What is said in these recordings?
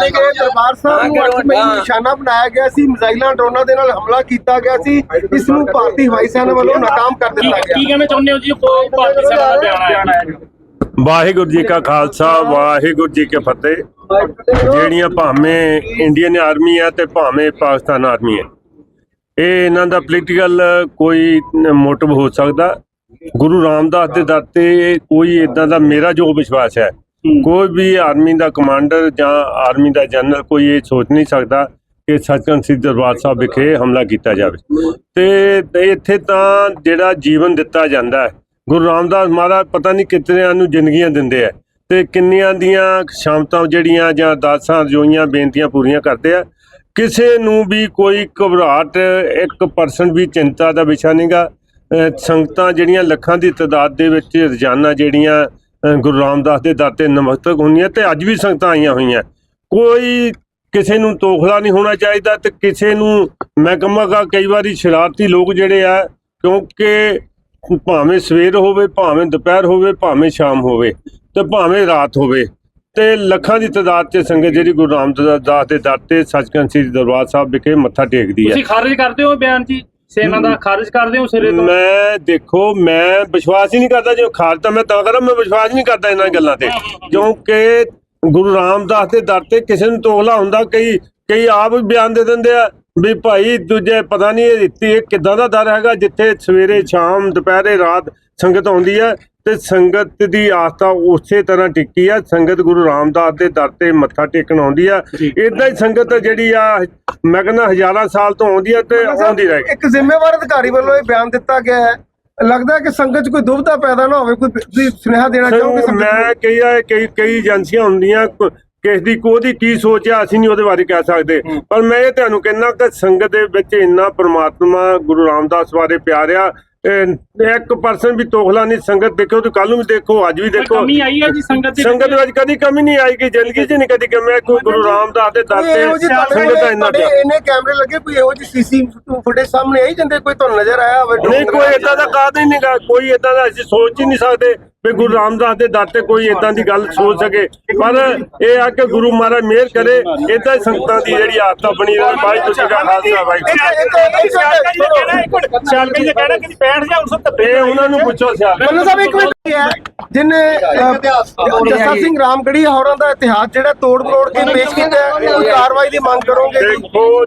ਕਹਿੰਦੇ ਕਿ ਦਰਬਾਰ ਸਾਹਿਬ ਨੂੰ 8 ਮਈ ਨੂੰ ਨਿਸ਼ਾਨਾ ਬਣਾਇਆ ਗਿਆ ਸੀ। ਮਿਜ਼ਾਈਲਾਂ ਡਰੋਨਾਂ ਦੇ ਨਾਲ ਹਮਲਾ ਕੀਤਾ ਗਿਆ ਸੀ। ਇਸ ਨੂੰ ਭਾਰਤੀ ਹਵਾਈ ਸੈਨਾ ਵੱਲੋਂ ਨਾਕਾਮ ਕਰ ਕੀ ਦਿੱਤਾ ਕੀ ਗਿਆ। ਕਹਿਣਾ ਚਾਹੁੰਦੇ ਹੋ ਜੀ? ਕੋਈ ਭਾਰਤੀ ਸੈਨਾ ਦਾ ਬਿਆਨ ਆਇਆ ਜੀ। ਵਾਹਿਗੁਰੂ ਜੀ ਕਾ ਖਾਲਸਾ ਵਾਹਿਗੁਰੂ ਜੀ ਕੀ ਫਤਿਹ। ਜਿਹੜੀਆਂ ਭਾਵੇਂ ਇੰਡੀਅਨ ਆਰਮੀ ਹੈ ਤੇ ਭਾਵੇਂ ਪਾਕਿਸਤਾਨ ਆਰਮੀ ਹੈ। ਇਹ ਇਹਨਾਂ ਦਾ ਪੋਲੀਟੀਕਲ ਕੋਈ ਮੋਟਿਵ ਹੋ ਸਕਦਾ। ਗੁਰੂ ਰਾਮਦਾਸ ਦੇ ਦਰ ਤੇ ਕੋਈ ਇਦਾਂ ਦਾ ਮੇਰਾ ਜੋ ਵਿਸ਼ਵਾਸ ਹੈ ਕੋਈ ਵੀ ਆਰਮੀ ਦਾ ਕਮਾਂਡਰ ਜਾਂ ਆਰਮੀ ਦਾ ਜਨਰਲ ਕੋਈ ਇਹ ਸੋਚ ਨਹੀਂ ਸਕਦਾ ਕਿ ਸੱਚਖੰਡ ਸ੍ਰੀ ਦਰਬਾਰ ਸਾਹਿਬ ਵਿਖੇ ਹਮਲਾ ਕੀਤਾ ਜਾਵੇ। ਤੇ ਇੱਥੇ ਤਾਂ ਜਿਹੜਾ ਜੀਵਨ ਦਿੱਤਾ ਜਾਂਦਾ ਹੈ, ਗੁਰੂ ਰਾਮਦਾਸ ਮਹਾਰਾਜ ਪਤਾ ਨਹੀਂ ਕਿਤਨਿਆਂ ਨੂੰ ਜ਼ਿੰਦਗੀਆਂ ਦਿੰਦੇ ਆ ਤੇ ਕਿੰਨੀਆਂ ਦੀਆਂ ਸ਼ਾਮਤਾਂ ਜਿਹੜੀਆਂ ਜਾਂ ਦਾਸਾਂ ਰਜੋਈਆਂ ਬੇਨਤੀਆਂ ਪੂਰੀਆਂ ਕਰਦੇ ਆ, ਕਿਸੇ ਨੂੰ ਵੀ ਕੋਈ ਘਬਰਾਹਟ 1% ਵੀ ਚਿੰਤਾ ਦਾ ਵਿਸ਼ਾ ਨਹੀਂਗਾ ਸੰਗਤਾਂ ਜਿਹੜੀਆਂ ਲੱਖਾਂ ਦੀ ਤਾਦਾਦ ਦੇ ਵਿੱਚ ਰੋਜ਼ਾਨਾ ਜਿਹੜੀਆਂ ਗੁਰੂ ਰਾਮਦਾਸ ਦੇ ਦਰ ਤੇ ਨਮਸਤਕ ਹੁੰਦੀਆਂ ਤੇ ਅੱਜ ਵੀ ਸੰਗਤਾਂ ਆਈਆਂ ਹੋਈਆਂ। ਕੋਈ ਕਿਸੇ ਨੂੰ ਤੋਖਲਾ ਨਹੀਂ ਹੋਣਾ ਚਾਹੀਦਾ ਤੇ ਕਿਸੇ ਨੂੰ ਮੈਂ ਕਹਾਂਗਾ ਕਈ ਵਾਰੀ ਸ਼ਰਾਰਤੀ ਲੋਕ ਜਿਹੜੇ ਆ, ਕਿਉਂਕਿ ਭਾਵੇਂ ਸਵੇਰ ਹੋਵੇ, ਭਾਵੇਂ ਦੁਪਹਿਰ ਹੋਵੇ, ਭਾਵੇਂ ਸ਼ਾਮ ਹੋਵੇ ਤੇ ਭਾਵੇਂ ਰਾਤ ਹੋਵੇ ਤੇ ਲੱਖਾਂ ਦੀ ਤਾਦਾਦ 'ਚ ਸੰਗਤ ਜਿਹੜੀ ਗੁਰੂ ਰਾਮਦਾਸ ਦੇ ਦਰ ਤੇ ਸੱਚਖੰਡ ਸ੍ਰੀ ਦਰਬਾਰ ਸਾਹਿਬ ਵਿਖੇ ਮੱਥਾ ਟੇਕਦੀ ਹੈ। ਤੁਸੀਂ ਖਾਰਜ ਕਰਦੇ ਹੋ ਬਿਆਨ ਜੀ? ਸੈਨਾ ਦਾ ਖਾਰਜ ਕਰਦੇ ਹੋ ਸਿਰੇ ਤੋਂ? ਮੈਂ ਦੇਖੋ ਮੈਂ ਵਿਸ਼ਵਾਸ ਹੀ ਨਹੀਂ ਕਰਦਾ ਜੋ ਖਾਲ ਤਾਂ ਮੈਂ ਤਾਂ ਕਰਾਂ ਮੈਂ ਵਿਸ਼ਵਾਸ ਨਹੀਂ ਕਰਦਾ ਇਹਨਾਂ ਗੱਲਾਂ ਤੇ। ਕਿਉਂਕਿ ਗੁਰੂ ਰਾਮਦਾਸ ਦੇ ਦਰ ਤੇ ਕਿਸੇ ਨੂੰ ਤੋਖਲਾ ਹੁੰਦਾ ਕਈ ਕਈ ਆਪ ਵੀ ਬਿਆਨ ਦੇ ਦਿੰਦੇ ਆ ਵੀ ਭਾਈ ਦੂਜੇ ਪਤਾ ਨਹੀਂ ਇਹ ਦਿੱਤੀ ਇਹ ਕਿਦਾਂ ਦਾ ਦਰ ਹੈਗਾ ਜਿੱਥੇ ਸਵੇਰੇ ਸ਼ਾਮ ਦੁਪਹਿਰੇ ਰਾਤ ਸੰਗਤ ਆਉਂਦੀ ਹੈ ਤੇ ਸੰਗਤ ਦੀ ਆਸਥਾ ਉਸੇ ਤਰ੍ਹਾਂ ਟਿੱਕੀ ਆ। ਸੰਗਤ ਗੁਰੂ ਰਾਮਦਾਸ ਦੇ ਦਰ ਤੇ ਮੱਥਾ ਟੇਕਣ ਆਉਂਦੀ ਆ। ਇਦਾਂ ਹੀ। ਸੰਗਤ ਜਿਹੜੀ ਆ ਮੈਂ ਕਹਿੰਦਾ ਹਜ਼ਾਰਾਂ ਸਾਲ ਤੋਂ ਆਉਂਦੀ ਆ ਤੇ ਆਉਂਦੀ ਰਹੇਗੀ ਇੱਕ ਜ਼ਿੰਮੇਵਾਰ ਅਧਿਕਾਰੀ ਵੱਲੋਂ ਇਹ ਬਿਆਨ ਦਿੱਤਾ ਗਿਆ ਹੈ। ਲੱਗਦਾ ਹੈ ਕਿ ਸੰਗਤ 'ਚ ਕੋਈ ਦੁਬਿਧਾ ਪੈਦਾ ਨਾ ਹੋਵੇ ਕੋਈ ਤੁਸੀਂ ਸੁਨੇਹਾ ਦੇਣਾ ਚਾਹੋਗੇ ਸੰਗਤ ਮੈਂ ਕਈ ਆ ਕਈ ਕਈ ਏਜੰਸੀਆਂ ਹੁੰਦੀਆਂ ਕਿਸ ਦੀ ਕੋਦੀ ਕੀ ਸੋਚ ਆ ਅਸੀਂ ਨਹੀਂ ਉਹਦੇ ਬਾਰੇ ਕਹਿ ਸਕਦੇ। ਪਰ ਮੈਂ ਇਹ ਤੁਹਾਨੂੰ ਕਹਿੰਦਾ ਕਿ ਸੰਗਤ ਦੇ ਵਿੱਚ ਇੰਨਾ ਪ੍ਰਮਾਤਮਾ ਗੁਰੂ ਰਾਮਦਾਸ ਬਾਰੇ ਪਿਆਰ ਆ ਇੱਕ ਪਰਸਨ ਵੀ ਤੋਖਲਾ ਨਹੀਂ ਸੰਗਤ ਦੇਖੋ ਤੇ ਕੱਲ ਨੂੰ ਵੀ ਦੇਖੋ ਅੱਜ ਵੀ ਦੇਖੋ। ਕਮੀ ਆਈ ਹੈ ਜੀ ਸੰਗਤ ਦੇ ਸੰਗਤ ਵਿੱਚ ਕਦੀ ਕਮੀ ਨਹੀਂ ਆਈ ਕਿ ਜ਼ਿੰਦਗੀ 'ਚ ਨਹੀਂ ਕਦੀ ਕਮੀ ਕੋਈ ਗੁਰੂ ਰਾਮਦਾਸ ਦੇ ਦਰ ਤੇ ਸੰਗਤ ਦਾ ਇੰਨਾ ਪਿਆਰ। ਇੰਨੇ ਕੈਮਰੇ ਲੱਗੇ ਕੋਈ ਇਹੋ ਜਿਹੀ ਸੀਸੀ ਫੁਟੇਜ ਸਾਹਮਣੇ ਆਈ ਜਾਂਦੇ ਕੋਈ ਤੁਹਾਨੂੰ ਨਜ਼ਰ ਆਇਆ ਹੋਵੇ ਨਹੀਂ ਕੋਈ ਇਦਾਂ ਦਾ ਕਾਦ ਹੀ ਨਹੀਂਗਾ ਕੋਈ ਇਦਾਂ ਦਾ ਅਸੀਂ ਸੋਚ ਹੀ ਨਹੀਂ ਸਕਦੇ। ਵੀ ਗੁਰੂ ਰਾਮਦਾਸ ਦੇ ਦਰ ਤੇ ਕੋਈ ਇਦਾਂ ਦੀ ਗੱਲ ਸੋਚ ਸਕੇ। ਪਰ ਇਹ ਆ ਕਿ ਗੁਰੂ ਮਹਾਰਾਜ ਮਿਹਰ ਕਰੇ ਇਦਾਂ ਹੀ ਸੰਗਤਾਂ ਦੀ ਜਿਹੜੀ ਆਸਥਾ ਬਣੀ ਰਹੇ ਵਾਹਿਗੁਰੂ ਜੀ ਕਾ ਖਾਲਸਾ ਵਾਹਿਗੁਰੂ ਸਿਆਲਪੀ ਦੇ ਕਹਿਣਾ ਕਿ 65000 ਇਹ ਉਹਨਾਂ ਨੂੰ ਪੁੱਛੋ ਸਿਆਲ। ਮੰਨੂ ਸਾਹਿਬ ਇੱਕ ਮਿੰਟ ਹੈ ਜਿਨੇ ਜੱਸਾ ਸਿੰਘ ਰਾਮਗੜੀ ਹੋਰਾਂ ਦਾ ਇਤਿਹਾਸ ਜਿਹੜਾ ਤੋੜ ਮਰੋੜ ਕੇ ਪੇਸ਼ ਕੀਤਾ ਹੈ ਕੋਈ ਕਾਰਵਾਈ ਦੀ ਮੰਗ ਕਰੋਗੇ?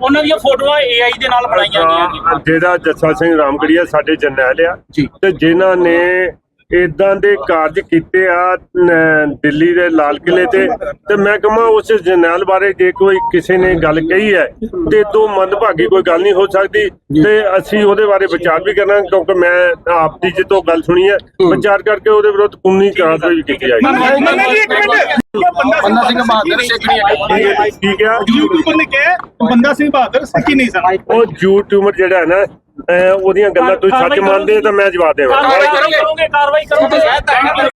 ਉਹਨਾਂ ਦੀਆਂ ਫੋਟੋਆਂ AI ਦੇ ਨਾਲ ਬਣਾਈਆਂ ਗਈਆਂ ਜੀ ਜਿਹੜਾ ਜੱਸਾ ਸਿੰਘ ਰਾਮਗੜੀਆ ਸਾਡੇ ਜਰਨੈਲ ਆ। ਤੇ ਜਿਨ੍ਹਾਂ ਨੇ ਇਦਾਂ ਦੇ ਕਾਰਜ ਕੀਤੇ ਆ ਦਿੱਲੀ ਦੇ ਲਾਲ ਕਿਲੇ ਤੇ ਤੇ ਮੈਂ ਕਹਾਂ ਉਸ ਜਰਨੈਲ ਬਾਰੇ ਜੇ ਕੋਈ ਕਿਸੇ ਨੇ ਗੱਲ ਕਹੀ ਹੈ ਤੇ ਤੋਂ ਮੰਦਭਾਗੀ ਕੋਈ ਗੱਲ ਨਹੀਂ ਹੋ ਸਕਦੀ ਤੇ ਅਸੀਂ ਉਹਦੇ ਬਾਰੇ ਵਿਚਾਰ ਵੀ ਕਰਨਾ ਕਿਉਂਕਿ ਮੈਂ ਆਪ ਦੀ ਜਿੱਤੋਂ ਗੱਲ ਸੁਣੀ ਹੈ ਵਿਚਾਰ ਕਰਕੇ ਉਹਦੇ ਵਿਰੁੱਧ ਕਾਨੂੰਨੀ ਕਾਰਵਾਈ ਵੀ ਕੀਤੀ ਜਾਏਗੀ ਬੰਦਾ ਸਿੰਘ ਬਹਾਦਰ ਸਿੱਖ ਨਹੀਂ ਹੈ ਠੀਕ ਹੈ। ਯੂਟਿਊਬਰ ਨੇ ਕਿਹਾ ਬੰਦਾ ਸਿੰਘ ਬਹਾਦਰ ਸਿੱਖੀ ਨਹੀਂ ਸਨ ਉਹ ਯੂਟਿਊਬਰ ਜਿਹੜਾ ਹੈ ਨਾ ਉਹਦੀਆਂ ਗੱਲਾਂ ਤੁਸੀਂ ਸੱਚ ਮੰਨਦੇ ਹੋ ਤਾਂ ਮੈਂ ਜਵਾਬ ਦੇਵਾਂਗਾ ਕਾਰਵਾਈ ਕਰੋਗੇ। ਕਾਰਵਾਈ ਕਰੋਗੇ।